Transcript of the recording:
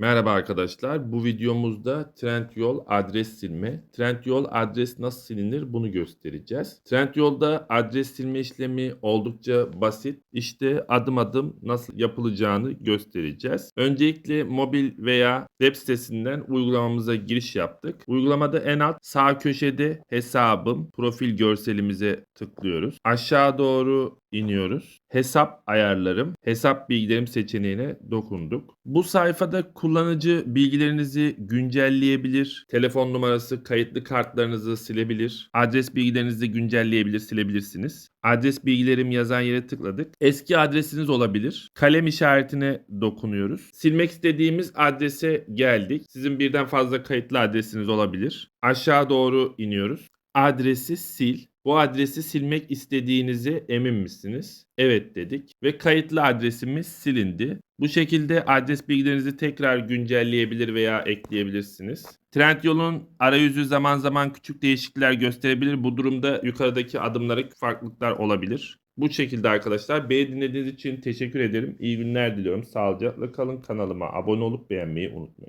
Merhaba arkadaşlar. Bu videomuzda Trendyol adres silme, Trendyol adres nasıl silinir bunu göstereceğiz. Trendyol'da adres silme işlemi oldukça basit. İşte adım adım nasıl yapılacağını göstereceğiz. Öncelikle mobil veya web sitesinden uygulamamıza giriş yaptık. Uygulamada en alt sağ köşede hesabım, profil görselimize tıklıyoruz. Aşağı doğru iniyoruz. Hesap ayarlarım, hesap bilgilerim seçeneğine dokunduk. Bu sayfada kullanıcı bilgilerinizi güncelleyebilir, telefon numarası, kayıtlı kartlarınızı silebilir, adres bilgilerinizi güncelleyebilir, silebilirsiniz. Adres bilgilerim yazan yere tıkladık. Eski adresiniz olabilir. Kalem işaretine dokunuyoruz. Silmek istediğimiz adrese geldik. Sizin birden fazla kayıtlı adresiniz olabilir. Aşağı doğru iniyoruz. Adresi sil. Bu adresi silmek istediğinize emin misiniz? Evet dedik ve kayıtlı adresimiz silindi. Bu şekilde adres bilgilerinizi tekrar güncelleyebilir veya ekleyebilirsiniz. Trendyol'un arayüzü zaman zaman küçük değişiklikler gösterebilir. Bu durumda yukarıdaki adımlara farklılıklar olabilir. Bu şekilde arkadaşlar. Beni dinlediğiniz için teşekkür ederim. İyi günler diliyorum. Sağlıcakla kalın. Kanalıma abone olup beğenmeyi unutmayın.